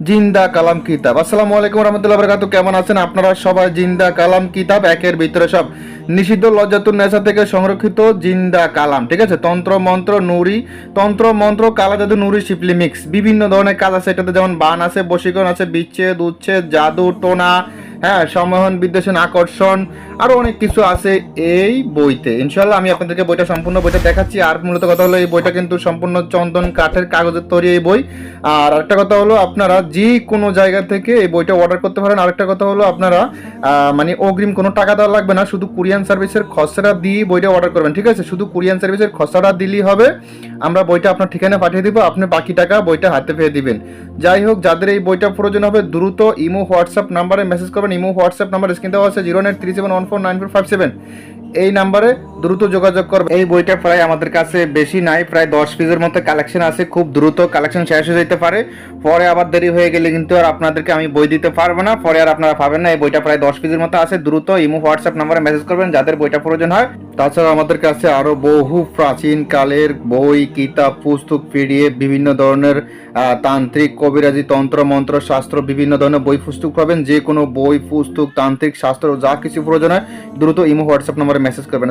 জিন্দা কালাম কিতাব। আসসালামু আলাইকুম রহমতুল্লাহ বরকাতু কেমন আছেন আপনারা সবাই? জিন্দা কালাম কিতাব একের ভিতরে সব। নিষিদ্ধ লজ্জাতুন নেশা থেকে সংরক্ষিত জিন্দা কালাম, ঠিক আছে? তন্ত্র, মন্ত্র, নুরি। তন্ত্র, মন্ত্র, কালা জাদু, নুরি, শিপলি মিক্স। বিভিন্ন ধরনের কাজ আছে এটাতে। যেমন বান আছে, বশীকরণ আছে, বিচ্ছেদ, উচ্ছেদ, জাদু, টোনা হ্যাঁ সম্মোহন, বিদ্বেষণ, আকর্ষণ আরও অনেক কিছু আছে এই বইতে। ইনশাল্লাহ আমি আপনাদেরকে বইটা সম্পূর্ণ বইটা দেখাচ্ছি। আর মূলত কথা হলো, এই বইটা কিন্তু সম্পূর্ণ চন্দন কাঠের কাগজের তৈরি এই বই। আর আরেকটা কথা হলো, আপনারা যে কোনো জায়গা থেকে এই বইটা অর্ডার করতে পারেন। আরেকটা কথা হলো, আপনারা মানে অগ্রিম কোনো টাকা দেওয়া লাগবে না। শুধু কুরিয়ান সার্ভিসের খসড়া দিয়ে বইটা অর্ডার করবেন, ঠিক আছে? শুধু কুরিয়ান সার্ভিসের খসড়া দিলেই হবে। আমরা বইটা আপনার ঠিকানা পাঠিয়ে দিব। আপনি বাকি টাকা বইটা হাতে পেয়ে দিবেন। যাই হোক, যাদের এই বইটা প্রয়োজন হবে, দ্রুত ইমো হোয়াটসঅ্যাপ নাম্বারে মেসেজ করবেন। ইমো হোয়াটসঅ্যাপ নাম্বার স্ক্রিন দেওয়া আছে zero nine three seven one four nine four five seven এই নাম্বারে দ্রুত যোগাযোগ করবে। এই বইটা প্রায় আমাদের কাছে বেশি নাই, প্রায় দশ পিসের মতো কালেকশন আছে, খুব দ্রুত কালেকশন শেষ হয়ে যেতে পারে। পরে আবার দেরি হয়ে গেলে কিন্তু আর আপনাদেরকে আমি বই দিতে পারব না, পরে আর আপনারা পাবেন না। এই বইটা প্রায় দশ পিসের মতো আছে, দ্রুত ইমো, হোয়াটসঅ্যাপ নাম্বারে মেসেজ করবেন, যাদের বইটা প্রয়োজন হয়। তাছাড়া আমাদের কাছে আরও বহু প্রাচীন কালের বই, কিতাব, পুস্তক, পিডিএফ, বিভিন্ন ধরনের তান্ত্রিক, কবিরাজি, তন্ত্র, মন্ত্র, শাস্ত্র, বিভিন্ন ধরনের বই, পুস্তক পাবেন। যে কোনো বই, পুস্তক, তান্ত্রিক, শাস্ত্র, যা কিছু প্রয়োজন হয়, দ্রুত ইমো, হোয়াটসঅ্যাপ নম্বরে মেসেজ করবেন।